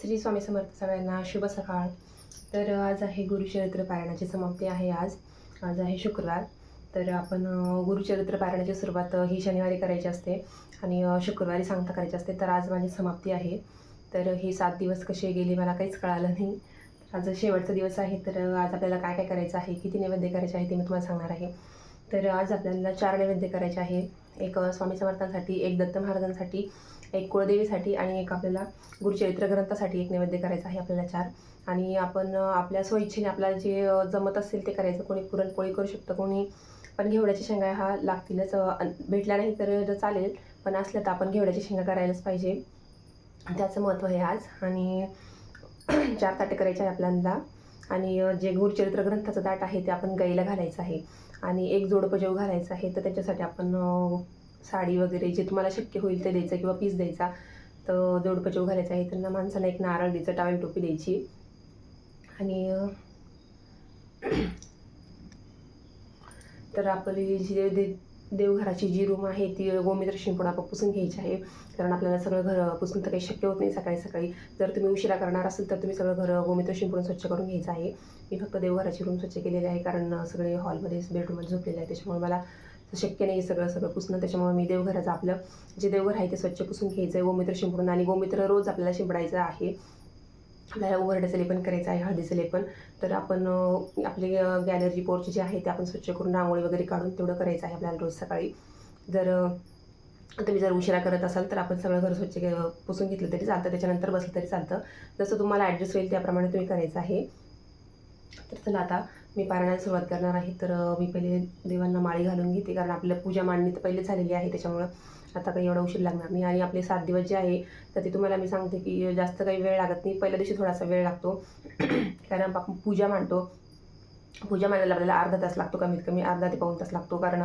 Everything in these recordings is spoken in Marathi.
श्री स्वामी समर्थ सगळ्यांना शुभ सकाळ. तर आज आहे गुरुचरित्र पारायणाची समाप्ती आहे आज. आज आहे शुक्रवार. तर आपण गुरुचरित्र पारायणाची सुरुवात ही शनिवारी करायची असते आणि शुक्रवारी सांगता करायची असते. तर आज माझी समाप्ती आहे. तर हे सात दिवस कसे गेले मला काहीच कळालं नाही. आज शेवटचा दिवस आहे. तर आज आपल्याला काय काय करायचं आहे? किती नैवेद्य करायचे आहे ते मी तुम्हाला सांगणार आहे. तर आज आपल्याला चार नैवेद्य करायचे आहे. एक स्वामी समर्थांसाठी एक दत्त महाराजांसाठी एक कुळदेवीसाठी आणि एक आपल्याला गुरुचरित्र ग्रंथासाठी एक नैवेद्य करायचा आहे आपल्याला चार. आणि आपण आपल्या स्वइच्छेने आपल्याला जे जमत असेल ते करायचं. कोणी पुरणपोळी करू शकतं कोणी पण घेवड्याच्या शेंगा हा लागतीलच. भेटल्या नाही तर चालेल. पण असल्या तर आपण घेवड्याच्या शेंगा करायलाच पाहिजे. त्याचं महत्त्व आहे आज. आणि चार ताटे करायचे आहे आपल्याला. आणि जे गुरुचरित्र ग्रंथाचं ताट आहे ते आपण गाईला घालायचं आहे. आणि एक जोडपं जेव घालायचं आहे तर त्याच्यासाठी आपण साडी वगैरे जे तुम्हाला शक्य होईल ते द्यायचं किंवा पीस द्यायचा. तर जोडपं जेव घालायचं आहे त्यांना माणसाला एक नारळ द्यायचं टावेल टोपी द्यायची. आणि तर आपली जी दे देवघराची जी रूम आहे ती गोमित्र शिंपून आपण पुसून घ्यायची आहे. कारण आपल्याला सगळं घर पुसून तर काही शक्य होत नाही सकाळी सकाळी. जर तुम्ही उशिरा करणार असेल तर तुम्ही सगळं घर गोमित्र शिंपडून स्वच्छ करून घ्यायचं आहे. मी फक्त देवघराची रूम स्वच्छ केलेली आहे कारण सगळे हॉलमध्ये बेडरूममध्ये झोपलेले आहे त्याच्यामुळे मला शक्य नाही सगळं सगळं पुसणं. त्याच्यामुळे मी देवघराचं आपलं जे देवघर आहे ते स्वच्छ पुसून घ्यायचं आहे गोमित्र शिंपडून. आणि गोमित्र रोज आपल्याला शिंपडायचं आहे. आपल्याला उघरड्याचं लेपन करायचं आहे हळदीचं लेपन तर आपण आपली गॅलरी पोर्च जे आहे ते आपण स्वच्छ करून रांगोळी वगैरे काढून तेवढं करायचं आहे आपल्याला रोज सकाळी. जर तुम्ही जर उशिरा करत असाल तर आपण सगळं घर स्वच्छ पुसून घेतलं तरी चालतं त्याच्यानंतर बसलं तरी चालतं. जसं तुम्हाला ॲडजस्ट होईल त्याप्रमाणे तुम्ही करायचं आहे. तर चला आता मी पारायणाला सुरुवात करणार आहे. तर मी पहिले देवांना माळी घालून घेते. कारण आपल्या पूजा मांडणी तर पहिले झालेली आहे. त्याच्यामुळं आता काही एवढा उशीर लागणार नाही. आणि आपले सात दिवस जे आहे तर ते तुम्हाला मी सांगते की जास्त काही वेळ लागत नाही. पहिल्या दिवशी थोडासा वेळ लागतो. कारण आपण पूजा मांडतो. पूजा मांडायला आपल्याला अर्धा तास लागतो कमीत कमी अर्धा ते पाऊण तास लागतो. कारण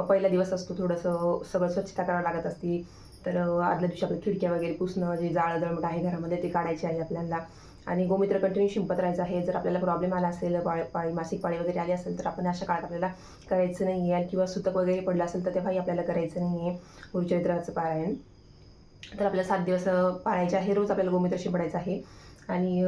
पहिला दिवस असतो थोडंसं सगळं स्वच्छता करावं लागत असते. तर आदल्या दिवशी आपल्या खिडक्या वगैरे पुसणं जे जाळं दळमट आहे घरामध्ये ते काढायचे आहे आपल्याला. आणि गोमित्र कंटिन्यू शिंपत राहायचं आहे. जर आपल्याला प्रॉब्लेम आला असेल पाळी पाळी मासिक पाळी वगैरे आली असेल तर आपण अशा काळात आपल्याला करायचं नाही आहे किंवा सुतक वगैरे पडलं असेल तर तेव्हाही आपल्याला करायचं नाही आहे गुरुचरित्राचं पारायण. तर आपल्याला सात दिवस पाळायचे आहे. रोज आपल्याला गोमित्र शिंपडायचं आहे. आणि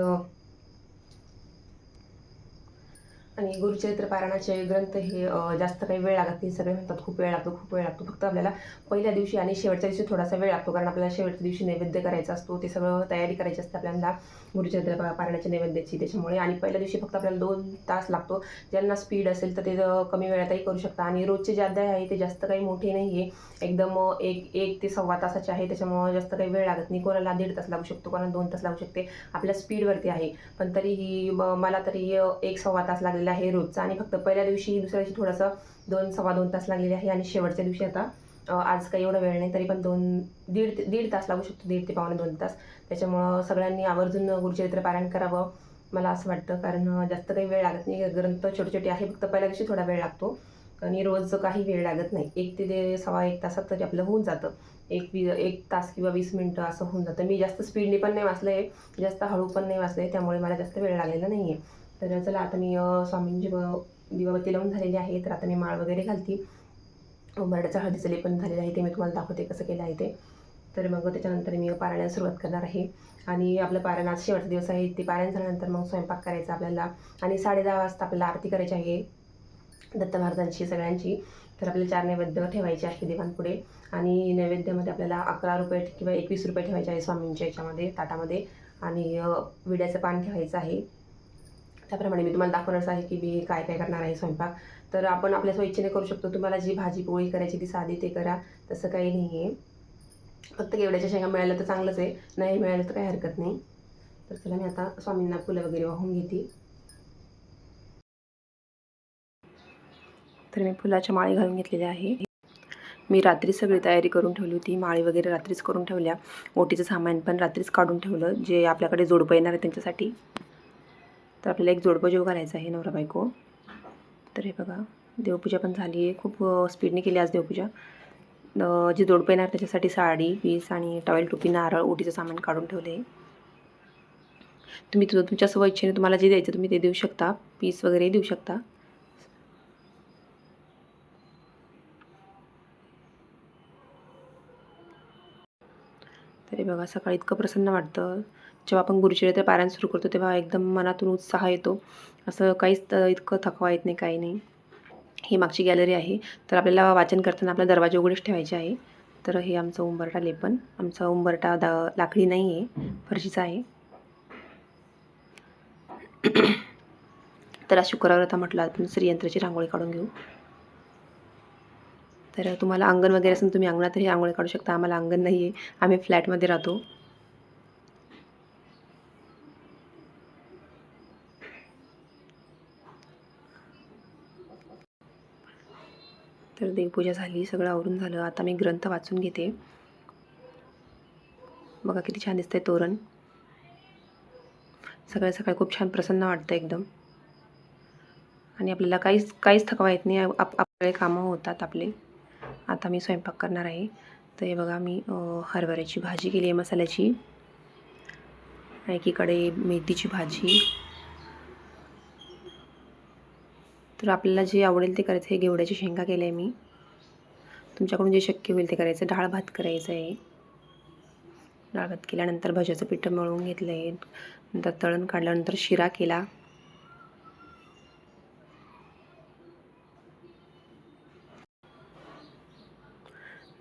आणि गुरुचरित्र पारायणाचे ग्रंथ हे जास्त काही वेळ लागत नाही. सगळे म्हणतात खूप वेळ लागतो खूप वेळ लागतो. फक्त आपल्याला पहिल्या दिवशी आणि शेवटच्या दिवशी थोडासा वेळ लागतो. कारण आपल्याला शेवटच्या दिवशी नैवेद्य करायचा असतो. ते सगळं तयारी करायची असते आपल्याला गुरुचरित्र पारायणाच्या नैवेद्याची. त्याच्यामुळे आणि पहिल्या दिवशी फक्त आपल्याला दोन तास लागतो. ज्यांना स्पीड असेल तर ते कमी वेळातही करू शकता आणि रोजचे जे अध्याय आहे ते जास्त काही मोठे नाही आहे एकदम एक एक ते सव्वा तासाचे आहे. त्याच्यामुळे जास्त काही वेळ लागत नाही. कोणाला दीड तास लागू शकतो कोणाला दोन तास लागू शकते. आपल्या स्पीडवरती आहे. पण तरीही मला तरी एक सव्वा तास लागलेला आहे रोजचा आणि फक्त पहिल्या दिवशी दुसऱ्या दिवशी थोडंसं दोन सव्वा दोन तास लागलेले आहे आणि शेवटच्या दिवशी आता आज काही एवढा वेळ नाही तरी पण दोन दीड ते- दीड तास लागू शकतो दीड ते पावणे दोन तास. त्याच्यामुळं सगळ्यांनी आवर्जून गुरुचरित्र पारायण करावं मला असं वाटतं. कारण जास्त काही वेळ लागत नाही. ग्रंथ छोटे छोटे आहे फक्त पहिल्या दिवशी थोडा वेळ लागतो. आणि रोज काही वेळ लागत नाही. एक ते ते सव्वा एक तासात तरी आपलं होऊन जातं. एक वी एक तास किंवा वीस मिनटं असं होऊन जातं. मी जास्त स्पीडने पण नाही वाचलं आहे जास्त हळू पण नाही वाचलं आहे त्यामुळे मला जास्त वेळ लागलेला नाही आहे तर चला आता मी स्वामींची ब- दिवाबत्ती लावून झालेली आहे. तर आता मी माळ वगैरे घालते. बरड्याचा हळदीचं लेपन झालेलं आहे ते मी तुम्हाला दाखवते कसं केलं आहे ते. तर मग त्याच्यानंतर मी पारायणाला सुरुवात करणार आहे. आणि आपलं पारायण आज शेवटचा दिवस आहे. ते पारायण झाल्यानंतर मग स्वयंपाक करायचा आपल्याला. आणि साडे दहा वाजता आपल्याला आरती करायची आहे. दत्त महाराजांची सगळ्यांची. तर आपल्याला चार नैवेद्य ठेवायचे आहे देवांपुढे. आणि नैवेद्यामध्ये आपल्याला अकरा रुपये किंवा एकवीस रुपये ठेवायचे आहे स्वामींच्या याच्यामध्ये ताटामध्ये. आणि विड्याचं पान ठेवायचं आहे. त्याप्रमाणे मी तुम्हाला दाखवणारच आहे की मी काय काय करणार आहे स्वयंपाक. तर आपण आपल्या स्वइच्छेने करू शकतो. तुम्हाला जी भाजी पोळी करायची ती साधी ते करा. तसं काही नाही आहे फक्त एवढ्याच्या शेंगा मिळाल्या तर चांगलंच आहे. नाही मिळालं तर काही हरकत नाही. तर चला मी आता स्वामींना फुलं वगैरे वाहून घेते. तर मी फुलाच्या माळी घालून घेतलेल्या आहे. मी रात्री सगळी तयारी करून ठेवली होती. माळी वगैरे रात्रीच करून ठेवल्या. ओटीचं सामान पण रात्रीच काढून ठेवलं. जे आपल्याकडे जोडपं येणार आहे त्यांच्यासाठी. तर आपल्याला एक जोडपं जेव घालायचं आहे नवरा बायको. तर हे बघा देवपूजा पण झाली आहे. खूप स्पीडने केली आज देवपूजा. अं, जे जोडपं येणार त्याच्यासाठी साडी पीस आणि टॉवेल टोपी नारळ ओटीचं सामान काढून ठेवले. तुम्ही तुझं तुमच्या स्वइच्छेने तुम्हाला जे द्यायचं तुम्ही ते देऊ शकता. पीस वगैरे देऊ शकता. तरी बघा सकाळी इतकं प्रसन्न वाटतं. जेव्हा आपण गुरुचरित्र पारायण सुरू करतो तेव्हा एकदम मनातून उत्साह येतो. असं काहीच इतकं थकवा येत नाही काही नाही. ही मागची गॅलरी आहे. तर आपल्याला वाचन करताना आपला दरवाजे उघडेच ठेवायचे आहे. तर हे आमचं उंबरटा लेपन. आमचा उंबरटा दा लाकडी नाही आहे फरशीचा आहे. तर आज शुक्रवार आता म्हटलं आपण श्रीयंत्राची रांगोळी काढून घेऊ. तर तुम्हाला अंगण वगैरे असेल तुम्ही अंगणातही रांगोळी काढू शकता. आम्हाला अंगण नाही आहे आम्ही फ्लॅटमध्ये राहतो. तर देवपूजा झाली सगळं आवरून झालं. आता मी ग्रंथ वाचून घेते. बघा किती छान दिसतंय तोरण. सकाळी सकाळी खूप छान प्रसन्न वाटतं एकदम. आणि आपल्याला काहीच काहीच थकवा येत नाही. आप आपले कामं होतात आपले. आता मी स्वयंपाक करणार आहे. तर हे बघा मी हरभऱ्याची भाजी केली आहे मसाल्याची. एकीकडे मेथीची भाजी. तर आपल्याला जे आवडेल ते करायचं. हे घेवड्याची शेंगा केल्या आहे मी. तुमच्याकडून जे शक्य होईल ते करायचं. डाळ भात करायचं आहे डाळ भात केल्यानंतर भज्याचं पिठं मळून घेतलं आहे नंतर तळण काढल्यानंतर शिरा केला.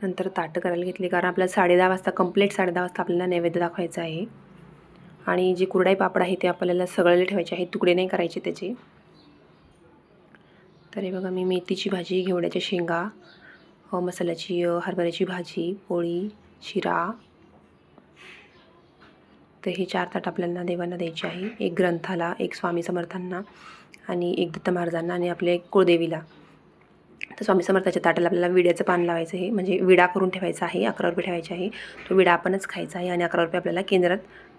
नंतर ताटं करायला घेतली. कारण आपल्याला साडे दहा वाजता कंप्लीट साडे दहा वाजता आपल्याला नैवेद्य दाखवायचं आहे. आणि जे कुरडाई पापड आहे ते आपल्याला सगळेले ठेवायचे आहे. तुकडे नाही करायचे त्याचे. तर हे बघा मी मेथीची भाजी घेवड्याच्या शेंगा मसाल्याची हरभऱ्याची भाजी पोळी शिरा. तर हे चार ताट आपल्याला देवांना द्यायचे आहे. एक ग्रंथाला एक स्वामी समर्थांना आणि एक दत्त महाराजांना आणि आपल्या एक कुळदेवीला. तर स्वामी समर्थाच्या ताटाला आपल्याला विड्याचं पान लावायचं आहे. म्हणजे विडा करून ठेवायचा आहे अकरा रुपये ठेवायचे आहे. तो विडा आपणच खायचा आहे आणि अकरा रुपये आपल्याला केंद्रात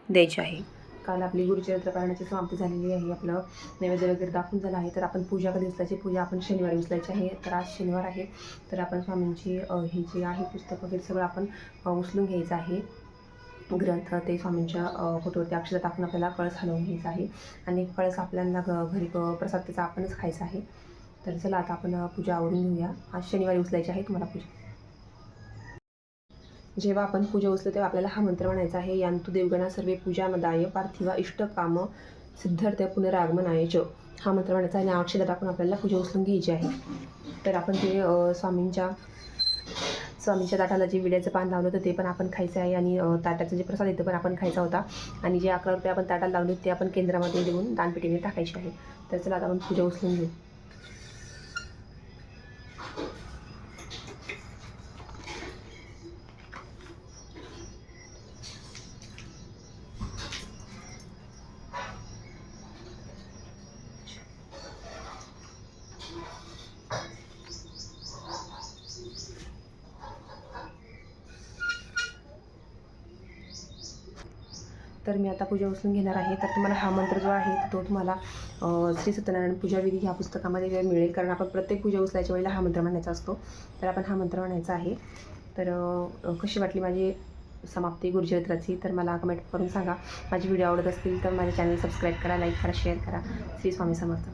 द्यायचे आहे. काल आपली गुरुचरित्र करण्याची समाप्ती झालेली आहे. आपलं नैवेद्य वगैरे दाखवून झालं आहे. तर आपण पूजा कधी उचलायची? पूजा आपण शनिवारी उचलायची आहे. तर आज शनिवार आहे. तर आपण स्वामींची हे जे आहे पुस्तक वगैरे सगळं आपण उचलून घ्यायचं आहे. ग्रंथ ते स्वामींच्या फोटोवरती अक्षर टाकून आपल्याला कळस हलवून घ्यायचा आहे. आणि कळस आपल्याला घ घरी प्रसाद त्याचा आपणच खायचा आहे. तर चला आता आपण पूजा आवडून घेऊया. आज शनिवारी उचलायची आहे तुम्हाला पूजा. जेव्हा आपण पूजा उचलो तेव्हा आपल्याला हा मंत्र म्हणायचा आहे यांतु देवगणा सर्वे पूजामदाय पार्थिवा इष्ट काम सिद्धार्थ पुनरागमनायच हा मंत्र म्हणायचा आणि अक्षर आपण आपल्याला पूजा उचलून घ्यायची आहे. तर आपण ते स्वामींच्या स्वामींच्या ताटाला जे विड्याचं पान लावलं होतं ते पण आपण खायचं आहे आणि ताटाचं जे प्रसाद येतं पण आपण खायचा होता. आणि जे अकरा रुपये आपण ताटाला लावले ते आपण केंद्रामध्ये देऊन दानपेटीने टाकायचे आहे. तर चला आता आपण पूजा उचलून घेऊ. तर मी आता पूजा उचलून घेणार आहे. तर तुम्हाला हा मंत्र जो आहे तो तुम्हाला श्री सत्यनारायण पूजा विधी ह्या पुस्तकामध्ये मिळेल. कारण आपण प्रत्येक पूजा उचलायच्या वेळेला हा मंत्र म्हणायचा असतो. तर आपण हा मंत्र म्हणायचा आहे. तर कशी वाटली माझी समाप्ती गुरुचरित्राची? तर मला कमेंट करून सांगा. माझी व्हिडिओ आवडत असतील तर माझ्या चॅनल सबस्क्राईब करा लाईक करा शेअर करा. श्री स्वामी समर्थ.